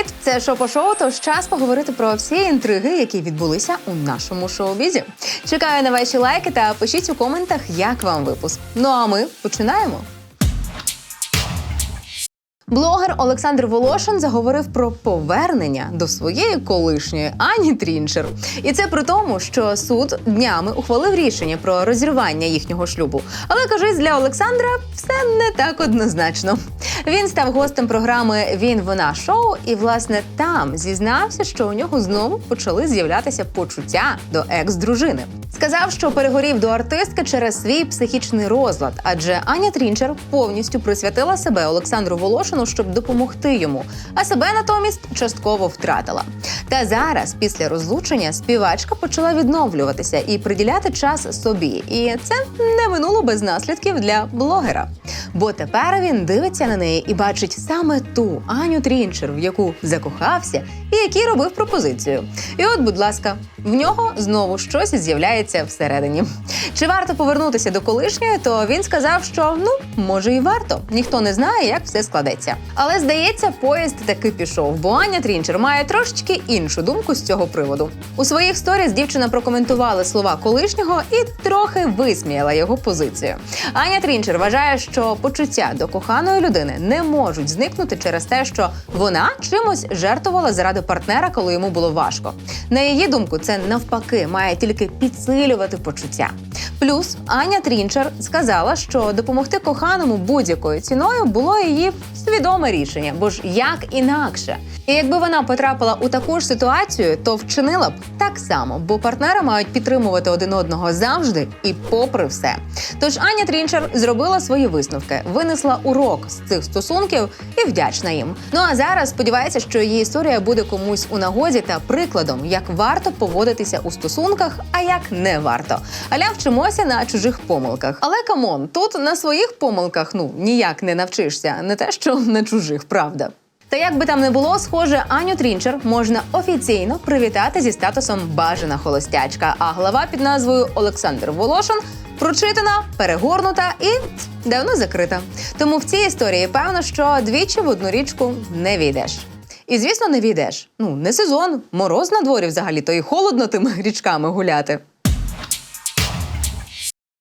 Привіт! Це шопо шоу. Тож час поговорити про всі інтриги, які відбулися у нашому шоу-бізі. Чекаю на ваші лайки та пишіть у коментах, як вам випуск. Ну а ми починаємо. Блогер Олександр Волошин заговорив про повернення до своєї колишньої Ані Трінчер. І це при тому, що суд днями ухвалив рішення про розірвання їхнього шлюбу. Але кажись, для Олександра все не так однозначно. Він став гостем програми Він вона шоу, і власне там зізнався, що у нього знову почали з'являтися почуття до екс-дружини. Сказав, що перегорів до артистки через свій психічний розлад, адже Аня Трінчер повністю присвятила себе Олександру Волошину, щоб допомогти йому, а себе натомість частково втратила. Та зараз, після розлучення, співачка почала відновлюватися і приділяти час собі. І це не минуло без наслідків для блогера. Бо тепер він дивиться на неї і бачить саме ту Аню Трінчер, в яку закохався і який робив пропозицію. І от, будь ласка, в нього знову щось з'являється всередині. Чи варто повернутися до колишньої, то він сказав, що ну може і варто. Ніхто не знає, як все складеться. Але здається, поїзд таки пішов, бо Аня Трінчер має трошечки іншу думку з цього приводу. У своїх сторіс дівчина прокоментувала слова колишнього і трохи висміяла його позицію. Аня Трінчер вважає, що почуття до коханої людини не можуть зникнути через те, що вона чимось жертвувала заради партнера, коли йому було важко. На її думку, це навпаки має тільки підсилювати почуття. Плюс Аня Трінчер сказала, що допомогти коханому будь-якою ціною було її свідоме рішення, бо ж як інакше. І якби вона потрапила у таку ж ситуацію, то вчинила б так само, бо партнери мають підтримувати один одного завжди і попри все. Тож Аня Трінчер зробила свої висновки, винесла урок з цих стосунків і вдячна їм. Ну а зараз сподівається, що її історія буде комусь у нагоді та прикладом, як варто поводитися у стосунках, а як не варто. Аля вчимося на чужих помилках. Але камон, тут на своїх помилках ну ніяк не навчишся, не те, що на чужих, правда. Та як би там не було, схоже, Аню Трінчер можна офіційно привітати зі статусом бажана холостячка. А глава під назвою Олександр Волошин прочитана, перегорнута і давно закрита. Тому в цій історії певно, що двічі в одну річку не війдеш. І звісно, не війдеш. Ну не сезон, мороз на дворі взагалі, то і холодно тими річками гуляти.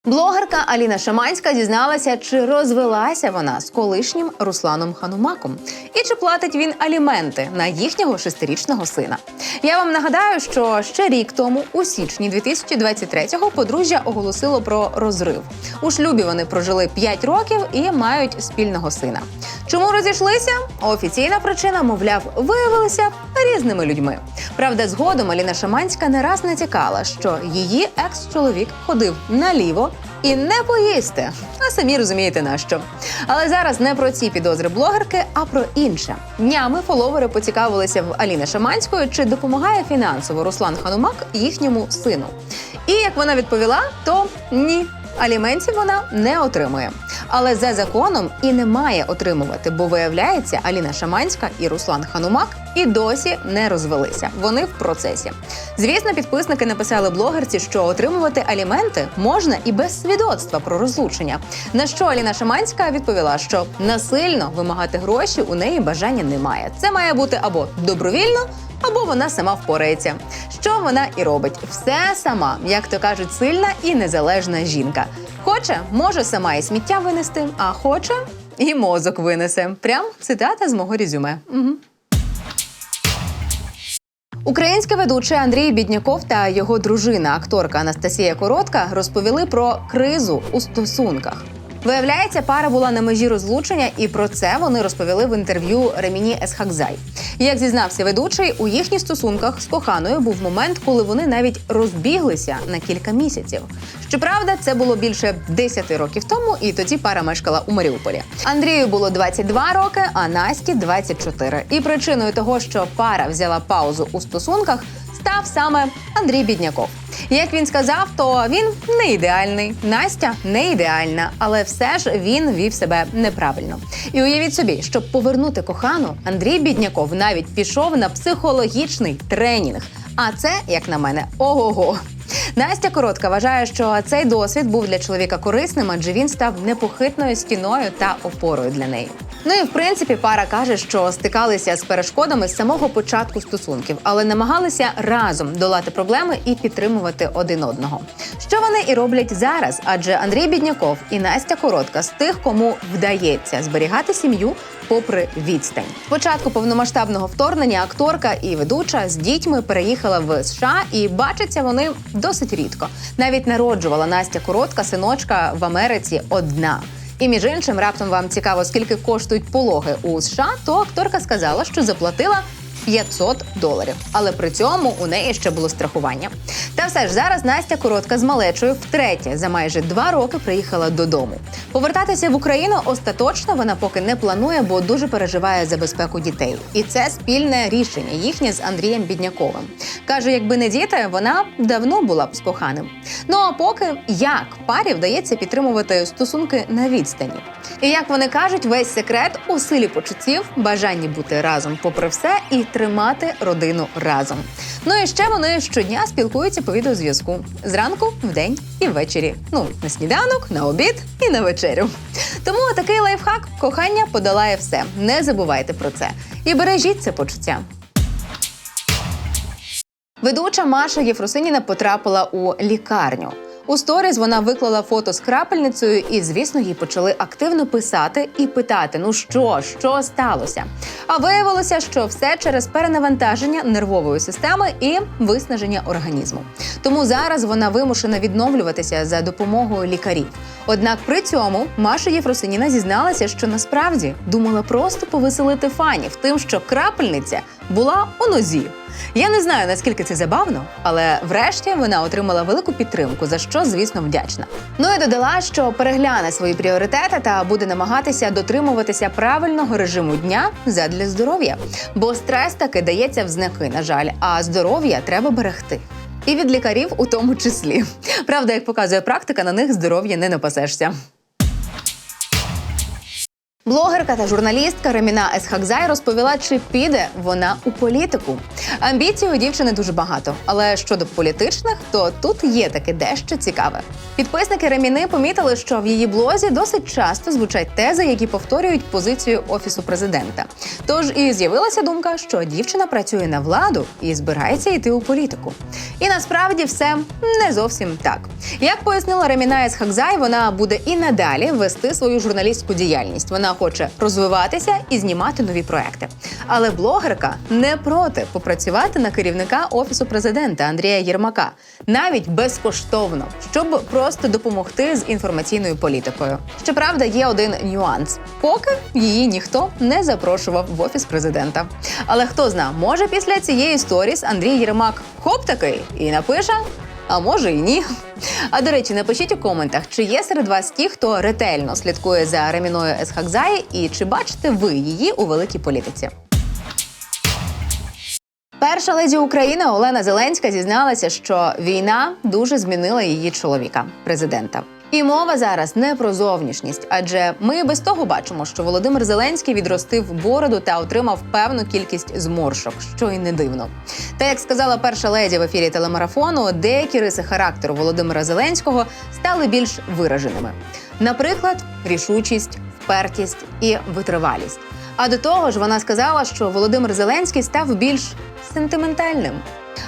Блогерка Аліна Шаманська дізналася, чи розвелася вона з колишнім Русланом Ханумаком, і чи платить він аліменти на їхнього шестирічного сина. Я вам нагадаю, що ще рік тому, у січні 2023-го, подружжя оголосило про розрив. У шлюбі вони прожили 5 років і мають спільного сина. Чому розійшлися? Офіційна причина, мовляв, виявилися різними людьми. Правда, згодом Аліна Шаманська не раз натякала, що її екс-чоловік ходив наліво і не поїсти. А самі розумієте на що. Але зараз не про ці підозри блогерки, а про інше. Днями фоловери поцікавилися в Аліни Шаманської, чи допомагає фінансово Руслан Ханумак їхньому сину. І як вона відповіла, то ні. Аліментів вона не отримує, але за законом і не має отримувати, бо виявляється, Аліна Шаманська і Руслан Ханумак і досі не розвелися. Вони в процесі. Звісно, підписники написали блогерці, що отримувати аліменти можна і без свідоцтва про розлучення. На що Аліна Шаманська відповіла, що насильно вимагати гроші у неї бажання немає. Це має бути або добровільно. Або вона сама впорається. Що вона і робить? Все сама, як то кажуть, сильна і незалежна жінка. Хоче, може сама і сміття винести, а хоче і мозок винесе. Прям цитата з мого резюме. Угу. Український ведучий Андрій Бідняков та його дружина, акторка Анастасія Коротка, розповіли про кризу у стосунках. Виявляється, пара була на межі розлучення, і про це вони розповіли в інтерв'ю Реміні Есхакзай. Як зізнався ведучий, у їхніх стосунках з коханою був момент, коли вони навіть розбіглися на кілька місяців. Щоправда, це було більше 10 років тому, і тоді пара мешкала у Маріуполі. Андрію було 22 роки, а Насті 24. І причиною того, що пара взяла паузу у стосунках, став саме Андрій Бідняков. Як він сказав, то він не ідеальний, Настя не ідеальна, але все ж він вів себе неправильно. І уявіть собі, щоб повернути кохану, Андрій Бідняков навіть пішов на психологічний тренінг. А це, як на мене, ого-го. Настя Коротка вважає, що цей досвід був для чоловіка корисним, адже він став непохитною стіною та опорою для неї. Ну і в принципі пара каже, що стикалися з перешкодами з самого початку стосунків, але намагалися разом долати проблеми і підтримувати один одного. Що вони і роблять зараз? Адже Андрій Бідняков і Настя Коротка з тих, кому вдається зберігати сім'ю. Попри відстань, спочатку повномасштабного вторгнення акторка і ведуча з дітьми переїхала в США, і бачаться вони досить рідко. Навіть народжувала Настя Коротка синочка в Америці одна. І між іншим, раптом вам цікаво, скільки коштують пологи у США, то акторка сказала, що заплатила 500 доларів. Але при цьому у неї ще було страхування. Та все ж зараз Настя коротка з малечою втретє за майже два роки приїхала додому. Повертатися в Україну остаточно вона поки не планує, бо дуже переживає за безпеку дітей. І це спільне рішення їхнє з Андрієм Бідняковим. каже, якби не діти, вона давно була б з коханим. Ну а поки як парі вдається підтримувати стосунки на відстані. І як вони кажуть, весь секрет у силі почуттів, бажанні бути разом, попри все, і тримати родину разом. Ну і ще вони щодня спілкуються по відеозв'язку зранку, вдень і ввечері. Ну на сніданок, на обід і на вечерю. Тому такий лайфхак кохання подолає все. Не забувайте про це і бережіть це почуття. Ведуча Маша Єфросиніна потрапила у лікарню. У сторіз вона виклала фото з крапельницею, і, звісно, їй почали активно писати і питати: ну що, що сталося? А виявилося, що все через перенавантаження нервової системи і виснаження організму. Тому зараз вона вимушена відновлюватися за допомогою лікарів. Однак при цьому Маша Єфросиніна зізналася, що насправді думала просто повеселити фанів тим, що крапельниця була у нозі. Я не знаю наскільки це забавно, але врешті вона отримала велику підтримку, за що, звісно, вдячна. Ну і додала, що перегляне свої пріоритети та буде намагатися дотримуватися правильного режиму дня задля здоров'я, бо стрес таки дається в знаки, на жаль, а здоров'я треба берегти. І від лікарів у тому числі. Правда, як показує практика, на них здоров'я не напасешся. Блогерка та журналістка Реміна Есхакзай розповіла, чи піде вона у політику. Амбіцій у дівчини дуже багато, але щодо політичних, то тут є таке дещо цікаве. Підписники Реміни помітили, що в її блозі досить часто звучать тези, які повторюють позицію офісу президента. Тож і з'явилася думка, що дівчина працює на владу і збирається йти у політику. І насправді все не зовсім так. Як пояснила Реміна Есхакзай, вона буде і надалі вести свою журналістську діяльність. Вона хоче розвиватися і знімати нові проекти. Але блогерка не проти попрацювати на керівника офісу президента Андрія Єрмака навіть безкоштовно, щоб просто допомогти з інформаційною політикою. Щоправда, є один нюанс: поки її ніхто не запрошував в офіс президента. Але хто зна, може після цієї сторіс Андрій Єрмак хоп такий і напише. А може і ні. А до речі, напишіть у коментах, чи є серед вас ті, хто ретельно слідкує за Реміною Есхакзаї, і чи бачите ви її у великій політиці. Перша леді України Олена Зеленська зізналася, що війна дуже змінила її чоловіка, президента. І мова зараз не про зовнішність, адже ми без того бачимо, що Володимир Зеленський відростив бороду та отримав певну кількість зморшок, що й не дивно. Та як сказала перша леді в ефірі телемарафону, деякі риси характеру Володимира Зеленського стали більш вираженими. Наприклад, рішучість, впертість і витривалість. А до того ж, вона сказала, що Володимир Зеленський став більш сентиментальним.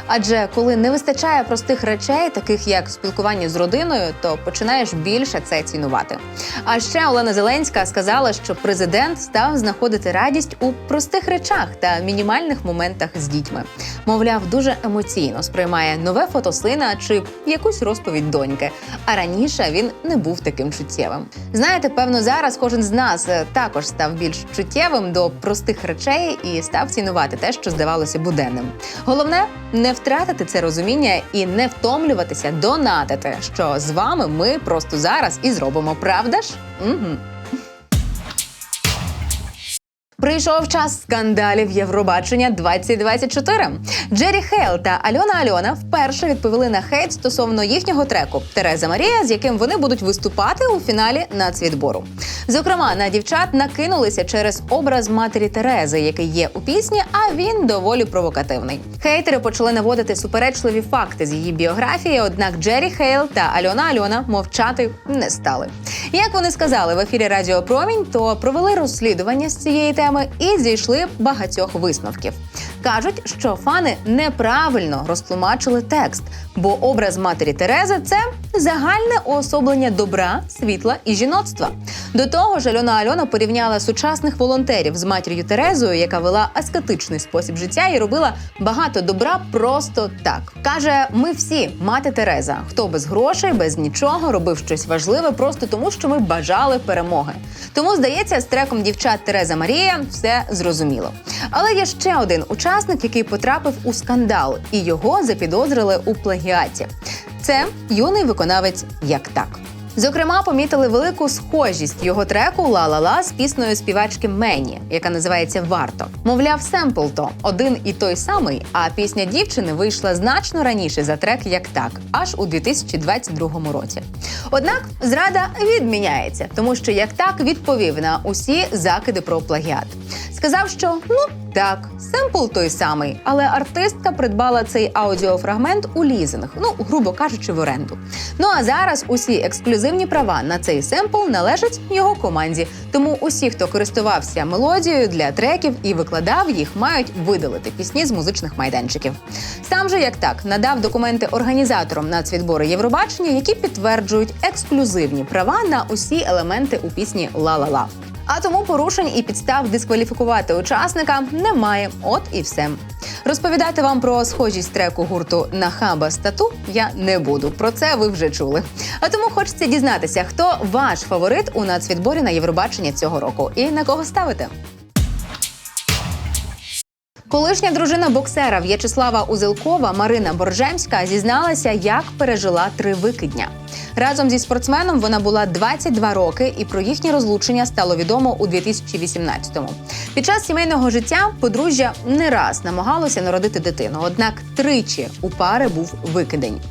Адже коли не вистачає простих речей, таких як спілкування з родиною, то починаєш більше це цінувати. А ще Олена Зеленська сказала, що президент став знаходити радість у простих речах та мінімальних моментах з дітьми. Мовляв, дуже емоційно сприймає нове фото сина чи якусь розповідь доньки. А раніше він не був таким чуттєвим. Знаєте, певно, зараз кожен з нас е, також став більш чуттєвим до простих речей і став цінувати те, що здавалося буденним. Головне не втратити це розуміння і не втомлюватися донатити, що з вами ми просто зараз і зробимо, правда ж? Угу. Прийшов час скандалів Євробачення 2024. Джері Хейл та Альона Альона вперше відповіли на хейт стосовно їхнього треку Тереза Марія, з яким вони будуть виступати у фіналі нацвідбору. Зокрема, на дівчат накинулися через образ матері Терези, який є у пісні, а він доволі провокативний. Хейтери почали наводити суперечливі факти з її біографії. Однак Джері Хейл та Альона Альона мовчати не стали. Як вони сказали в ефірі Радіо Промінь, то провели розслідування з цієї теми і зійшли багатьох висновків. Кажуть, що фани неправильно розтлумачили текст, бо образ матері Терези це загальне уособлення добра, світла і жіноцтва. До того ж, Альона Альона порівняла сучасних волонтерів з матір'ю Терезою, яка вела аскетичний спосіб життя і робила багато добра просто так. каже: ми всі мати Тереза, хто без грошей, без нічого робив щось важливе, просто тому, що ми бажали перемоги. Тому здається, з треком дівчат Тереза Марія все зрозуміло. Але є ще один учасник, який потрапив у скандал, і його запідозрили у плагіаті. Це юний виконавець як так. Зокрема, помітили велику схожість його треку «Ла-ла-ла» з піснею співачки Мені, яка називається Варто. Мовляв, семпл то один і той самий, а пісня дівчини вийшла значно раніше за трек як так, аж у 2022 році. Однак зрада відміняється, тому що як так відповів на усі закиди про плагіат. Сказав, що ну так, семпл той самий, але артистка придбала цей аудіофрагмент у лізинг, ну грубо кажучи, в оренду. Ну а зараз усі ексклюзивні права на цей семпл належать його команді. Тому усі, хто користувався мелодією для треків і викладав їх, мають видалити пісні з музичних майданчиків. Сам же як так надав документи організаторам нацвідбору Євробачення, які підтверджують ексклюзивні права на усі елементи у пісні Ла-ла-ла. А тому порушень і підстав дискваліфікувати учасника немає. От і все. Розповідати вам про схожість треку гурту Нахаба стату я не буду. Про це ви вже чули. А тому хочеться дізнатися, хто ваш фаворит у нацвідборі на Євробачення цього року і на кого ставите. Колишня дружина боксера В'ячеслава Узелкова Марина Боржемська зізналася, як пережила три викидня. Разом зі спортсменом вона була 22 роки, і про їхнє розлучення стало відомо у 2018-му. Під час сімейного життя подружжя не раз намагалося народити дитину, однак тричі у пари був викидень.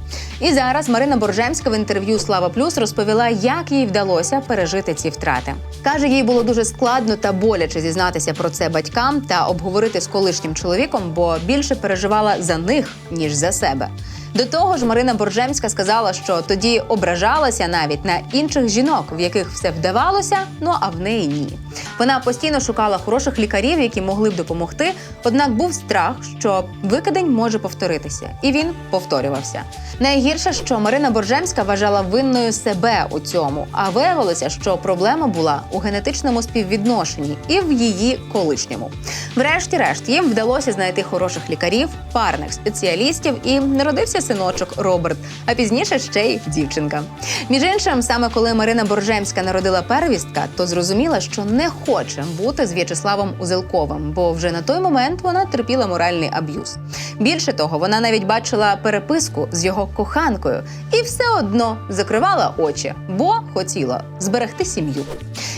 І зараз Марина Боржемська в інтерв'ю Слава Плюс розповіла, як їй вдалося пережити ці втрати. Каже, їй було дуже складно та боляче зізнатися про це батькам та обговорити з колишнім чоловіком, бо більше переживала за них ніж за себе. До того ж, Марина Боржемська сказала, що тоді ображалася навіть на інших жінок, в яких все вдавалося, ну а в неї ні. Вона постійно шукала хороших лікарів, які могли б допомогти. Однак був страх, що викидень може повторитися, і він повторювався. Найгірше, що Марина Боржемська вважала винною себе у цьому, а виявилося, що проблема була у генетичному співвідношенні і в її колишньому. Врешті-решт їм вдалося знайти хороших лікарів, парних спеціалістів, і народився синочок Роберт, а пізніше ще й дівчинка. Між іншим, саме коли Марина Боржемська народила первістка, то зрозуміла, що не хоче бути з В'ячеславом Узелковим, бо вже на той момент вона терпіла моральний аб'юз. Більше того, вона навіть бачила переписку з його коханкою і все одно закривала очі, бо хотіла зберегти сім'ю.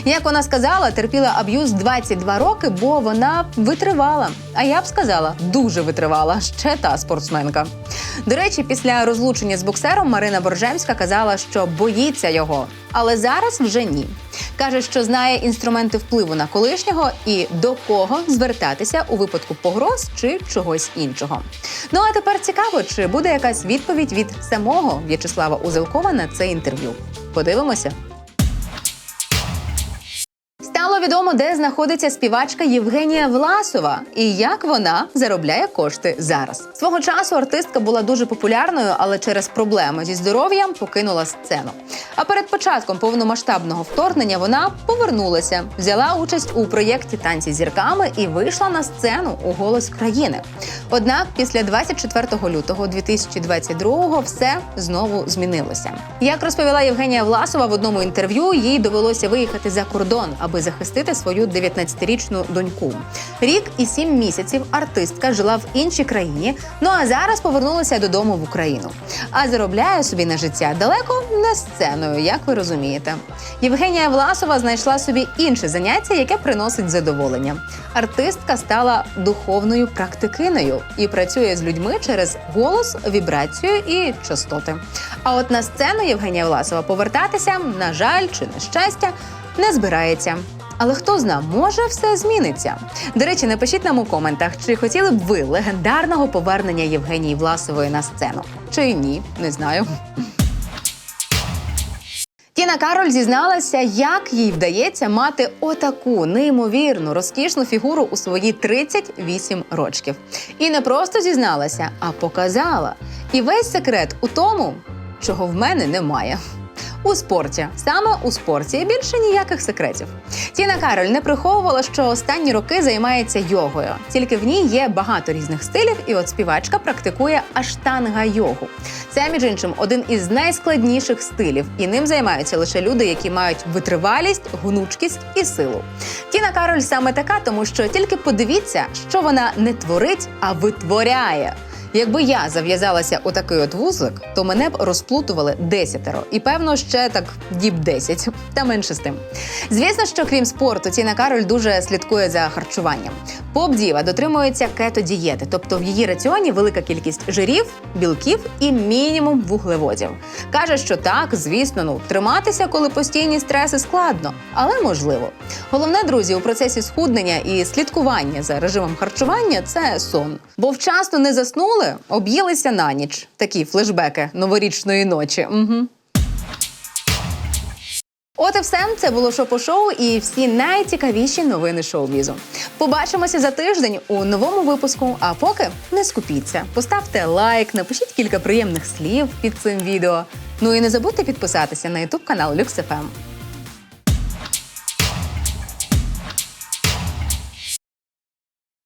Як вона сказала, терпіла аб'юз 22 роки, бо вона витривала. А я б сказала, дуже витривала ще та спортсменка. До речі, після розлучення з боксером Марина Боржемська казала, що боїться його, але зараз вже ні. Каже, що знає інструменти впливу на колишнього і до кого звертатися у випадку погроз чи чогось іншого. Ну а тепер цікаво, чи буде якась відповідь від самого В'ячеслава Узелкова на це інтерв'ю. Подивимося. Відомо, де знаходиться співачка Євгенія Власова і як вона заробляє кошти зараз. Свого часу артистка була дуже популярною, але через проблеми зі здоров'ям покинула сцену. А перед початком повномасштабного вторгнення вона повернулася, взяла участь у проєкті Танці зірками і вийшла на сцену у голос країни. Однак після 24 лютого 2022-го все знову змінилося. Як розповіла Євгенія Власова в одному інтерв'ю, їй довелося виїхати за кордон, аби аби захистити свою 19-річну доньку. Рік і сім місяців артистка жила в іншій країні. Ну а зараз повернулася додому в Україну. А заробляє собі на життя далеко не сценою, як ви розумієте. Євгенія Власова знайшла собі інше заняття, яке приносить задоволення. Артистка стала духовною практикиною і працює з людьми через голос, вібрацію і частоти. А от на сцену Євгенія Власова повертатися, на жаль, чи на щастя, не збирається. Але хто зна, може все зміниться. До речі, напишіть нам у коментах, чи хотіли б ви легендарного повернення Євгенії Власової на сцену? Чи ні, не знаю. Тіна Кароль зізналася, як їй вдається мати отаку неймовірну розкішну фігуру у свої 38 рочків. І не просто зізналася, а показала. І весь секрет у тому, чого в мене немає. У спорті саме у спорті і більше ніяких секретів. Тіна Кароль не приховувала, що останні роки займається йогою. Тільки в ній є багато різних стилів, і от співачка практикує аштанга йогу. Це між іншим один із найскладніших стилів, і ним займаються лише люди, які мають витривалість, гнучкість і силу. Тіна Кароль саме така, тому що тільки подивіться, що вона не творить, а витворяє. Якби я зав'язалася у такий от вузлик, то мене б розплутували десятеро, і певно ще так діб 10, та менше з тим. Звісно, що крім спорту, Тіна Кароль дуже слідкує за харчуванням. Поп-діва дотримується кето-дієти, тобто в її раціоні велика кількість жирів, білків і мінімум вуглеводів. Каже, що так, звісно, ну триматися, коли постійні стреси складно, але можливо. Головне, друзі, у процесі схуднення і слідкування за режимом харчування це сон. Бо вчасно не заснули, об'їлися на ніч. Такі флешбеки новорічної ночі. Угу. От і все. Це було шопо-шоу і всі найцікавіші новини шоу-бізу. Побачимося за тиждень у новому випуску. А поки не скупіться. Поставте лайк, напишіть кілька приємних слів під цим відео. Ну і не забудьте підписатися на ютуб канал LuxFM.